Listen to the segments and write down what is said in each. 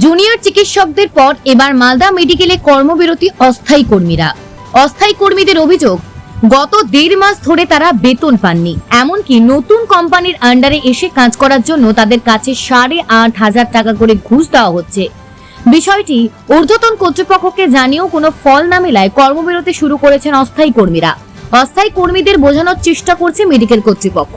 Junior চিকিৎসকদের পর এবার মালদা মেডিকেলে কর্মবিরতি অস্থায়ী কর্মীরা। অস্থায়ী কর্মীদের অভিযোগ, গত দেড় মাস ধরে তারা বেতন পাননি। এমনকি নতুন কোম্পানির আন্ডারে এসে কাজ করার জন্য তাদের কাছে সাড়ে আট হাজার টাকা করে ঘুষ দেওয়া হচ্ছে। বিষয়টি ঊর্ধ্বতন কর্তৃপক্ষকে জানিয়েও কোনো ফল না মেলায় কর্মবিরতি শুরু করেছেন অস্থায়ী কর্মীরা। অস্থায়ী কর্মীদের বোঝানোর চেষ্টা করছে মেডিকেল কর্তৃপক্ষ।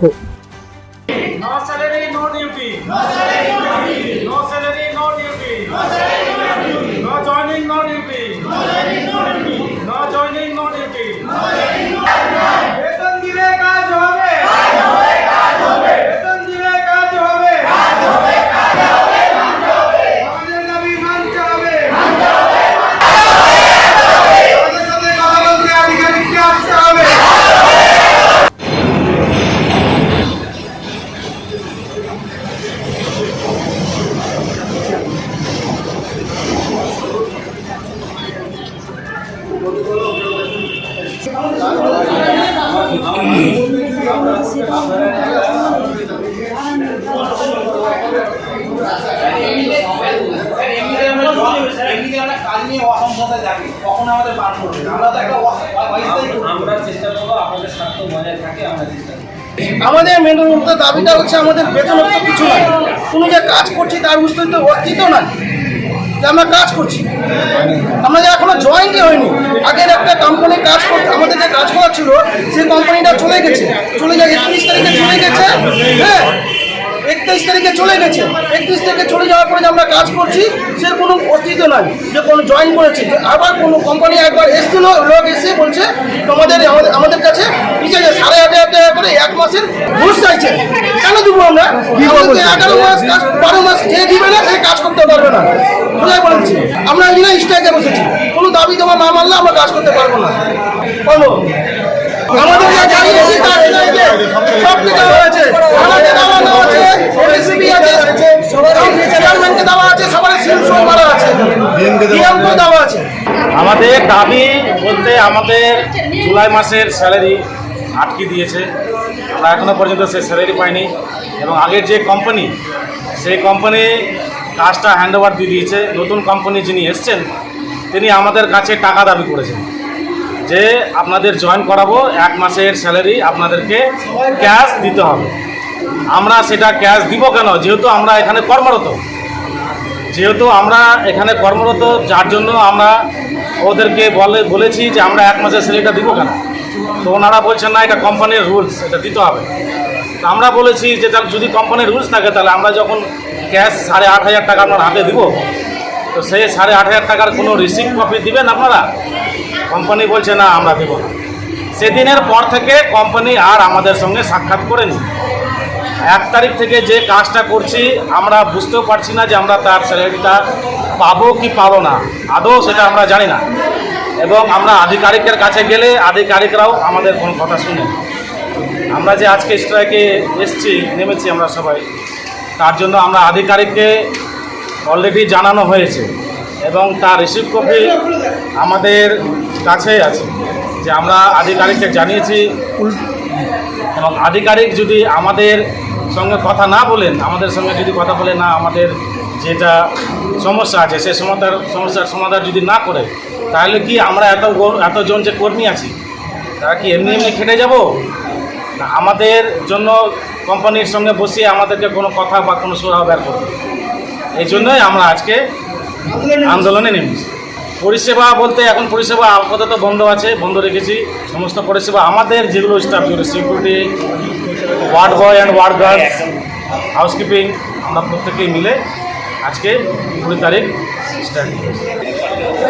আমাদের মেন দাবিটা হচ্ছে আমাদের বেতন কিছু নয় কোনো যে কাজ করছি তার অস্তিত্ব অস্তিত্ব নয় যে আমরা কাজ করছি। আমরা যে এখনও জয়েন্টই হয়নি আগের একটা কোম্পানি কাজ করছে আমাদের যে কাজ করা ছিল সেই কোম্পানিটা চলে গেছে। চলে যায় একত্রিশ তারিখে চলে গেছে। হ্যাঁ একত্রিশ তারিখে চলে গেছে। একত্রিশ তারিখে চলে যাওয়ার পরে যে আমরা কাজ করছি, সে কোনো অস্তিত্ব নাই। যে কোনো জয়েন করেছে। আবার কোনো কোম্পানি একবার এসেছিল লোক এসে বলছে, তোমাদের আমাদের কাছে নিচে যে সাড়ে হাজার টাকা করে এক মাসের ঘুষ চাইছে। এগারো মাস কাজ বারো মাস যে দিবে না সে কাজ করতে পারবে না। বুঝাই বলেছি আমরা স্ট্রাইকে বসেছি। কোনো দাবি তোমার না মানলে আমরা কাজ করতে পারব না। বলো। আমাদের জানিয়েছি তার সব কিছু হয়েছে। আমাদের দেওয়া দেওয়া আছে রেসিপি আছে চেয়ারম্যানকে দেওয়া আছে সবার সিল মারা আছে। ডিএমকে দেওয়া আছে। আমাদের দাবি বলতে আমাদের জুলাই মাসের স্যালারি আটকে দিয়েছে। আমরা এখনও পর্যন্ত সে স্যালারি পাইনি এবং আগের যে কোম্পানি সেই কোম্পানি কাজটা হ্যান্ড ওভার দিয়ে দিয়েছে। নতুন কোম্পানি যিনি এসছেন, তিনি আমাদের কাছে টাকা দাবি করেছেন যে আপনাদের জয়েন করাবো, এক মাসের স্যালারি আপনাদেরকে ক্যাশ দিতে হবে। আমরা সেটা ক্যাশ দিব কেন? যেহেতু আমরা এখানে কর্মরত। যেহেতু আমরা এখানে কর্মরত, যার জন্য আমরা ওদেরকে বলে, বলেছি যে আমরা এক মাসের স্যালারিটা দিব কেন? তো ওনারা বলছেন, না, এটা কোম্পানির রুলস এটা দিতে হবে। তো আমরা বলেছি যে, তাহলে যদি কোম্পানির রুলস থাকে, তাহলে আমরা যখন ক্যাশ সাড়ে আট হাজার টাকা আপনার হাতে দিব, তো সেই সাড়ে আট হাজার টাকার কোনো রিসিভ কপি দিবেন আপনারা? কোম্পানি বলছে, না, আমরা দেব না। সেদিনের পর থেকে কোম্পানি আর আমাদের সঙ্গে সাক্ষাৎ করেনি। এক তারিখ থেকে যে কাজটা করছি, আমরা বুঝতেও পারছি না যে আমরা তার স্যালারিটা পাবো কি পাবো না। আদৌ সেটা আমরা জানি না। এবং আমরা আধিকারিকের কাছে গেলে আধিকারিকরাও আমাদের কোনো কথা শুনে আমরা যে আজকে স্ট্রাইকে এসছি, নেমেছি আমরা সবাই, তার জন্য আমরা আধিকারিককে অলরেডি জানানো হয়েছে। এবং তার রিসিভ কপি আমাদের কাছেই আছে, যে আমরা আধিকারিককে জানিয়েছি। এবং আধিকারিক যদি আমাদের সঙ্গে কথা না বলেন, আমাদের সঙ্গে যদি কথা বলে, না, আমাদের যেটা সমস্যা আছে, সে সমস্যার সমস্যার সমাধান যদি না করে, তাহলে কি আমরা এত এতজন যে কর্মী আছি, তারা কি এমনি এমনি খেটে যাব? না, আমাদের জন্য কোম্পানির সঙ্গে বসিয়ে আমাদেরকে কোনো কথা বা কোনো সুরাহ বের করবে এই জন্যই আমরা আজকে আন্দোলনে নেমেছি। পরিষেবা বলতে এখন পরিষেবা আপাতত বন্ধ আছে, বন্ধ রেখেছি। সমস্ত পরিষেবা আমাদের, যেগুলো স্টাফ যেগুলো security ward boy and ward guard housekeeping আমরা প্রত্যেকেই মিলে আজকে কুড়ি তারিখ স্টার্ট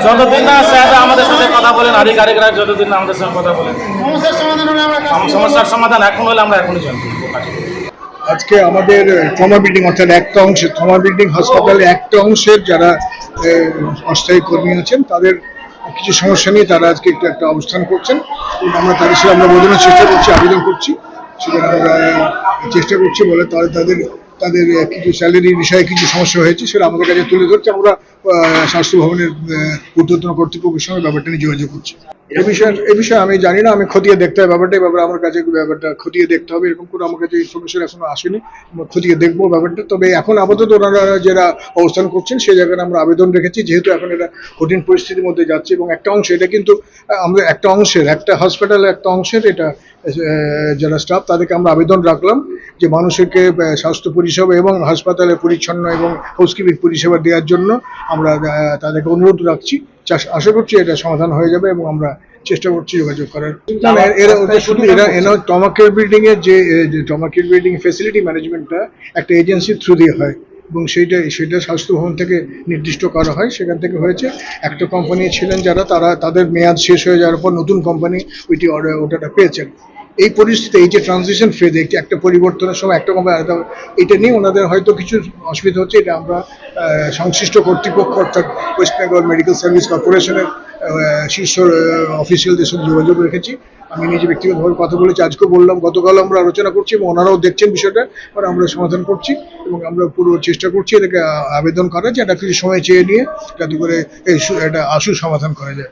যতদিন না স্যার আমাদের সাথে কথা বলেন আধিকারিকরা যতদিন না আমাদের সঙ্গে কথা বলেন। সম- সমস্যার সমাধান এখন হলে আমরা এখনই করব আজকে আমাদের ট্রমা বিল্ডিং অর্থাৎ একটা অংশের ট্রমা বিল্ডিং হাসপাতালে একটা অংশের যারা অস্থায়ী কর্মী আছেন তাদের কিছু সমস্যা নিয়ে তারা আজকে একটু একটা অবস্থান করছেন। আমরা তাদের সাথে আমরা বোঝানোর চেষ্টা করছি আবেদন করছি। চেষ্টা করছে বলে তাদের তাদের তাদের কিছু স্যালারি বিষয়ে কিছু সমস্যা হয়েছে সেটা আমাদের কাছে তুলে ধরছে। আমরা স্বাস্থ্য ভবনের ঊর্ধ্বতন কর্তৃপক্ষের সঙ্গে ব্যাপারটা নিয়ে যোগাযোগ করছি। এ বিষয়ে এ বিষয়ে আমি জানি না, আমি খতিয়ে দেখতে হবে ব্যাপারটা। ব্যাপারে আমার কাছে ব্যাপারটা খতিয়ে দেখতে হবে। এরকম করে আমার কাছে ইনফরমেশন এখনও আসেনি। খতিয়ে দেখব ব্যাপারটা। তবে এখন আপাতত ওনারা যারা অবস্থান করছেন সেই জায়গায় আমরা আবেদন রেখেছি। যেহেতু এখন এটা কঠিন পরিস্থিতির মধ্যে যাচ্ছে এবং একটা অংশ, এটা কিন্তু আমরা একটা অংশের, একটা হসপিটাল একটা অংশের এটা যারা স্টাফ তাদেরকে আমরা আবেদন রাখলাম যে মানুষকে স্বাস্থ্য পরিষেবা এবং হাসপাতালে পরিচ্ছন্ন এবং হাউসকিপিং পরিষেবা দেওয়ার জন্য আমরা তাদেরকে অনুরোধ রাখছি। আশা করছি এটা সমাধান হয়ে যাবে এবং আমরা চেষ্টা করছি যোগাযোগ করার। এরা শুধু এরা এরা টমাকের বিল্ডিং এর যে টমাকের বিল্ডিং ফেসিলিটি ম্যানেজমেন্টটা একটা এজেন্সির থ্রু দিয়ে হয় এবং সেইটা সেটা স্বাস্থ্য ভবন থেকে নির্দিষ্ট করা হয়। সেখান থেকে হয়েছে একটা কোম্পানি ছিলেন যারা তারা তাদের মেয়াদ শেষ হয়ে যাওয়ার পর নতুন কোম্পানি ওইটি অর্ডার ওটাটা পেয়েছেন। এই পরিস্থিতি এই যে ট্রানজিশন ফেজ একটি একটা পরিবর্তনের সময়, একটা কোম্পানি আলাদা এটা নিয়ে ওনাদের হয়তো কিছু অসুবিধা হচ্ছে, এটা আমরা সংশ্লিষ্ট কর্তৃপক্ষ, অর্থাৎ ওয়েস্ট বেঙ্গল মেডিকেল সার্ভিস কর্পোরেশনের শীর্ষ অফিসিয়ালদের সাথে যোগাযোগ রেখেছি। আমি নিজে ব্যক্তিগতভাবে কথা বলেছি, আজকেও বললাম গতকাল আমরা আলোচনা করছি এবং ওনারাও দেখছেন বিষয়টা আর আমরা সমাধান করছি এবং আমরা পুরো চেষ্টা করছি এটাকে আবেদন করা যে একটা কিছু সময় চেয়ে নিয়ে, যাতে করে একটা আশু সমাধান করা যায়।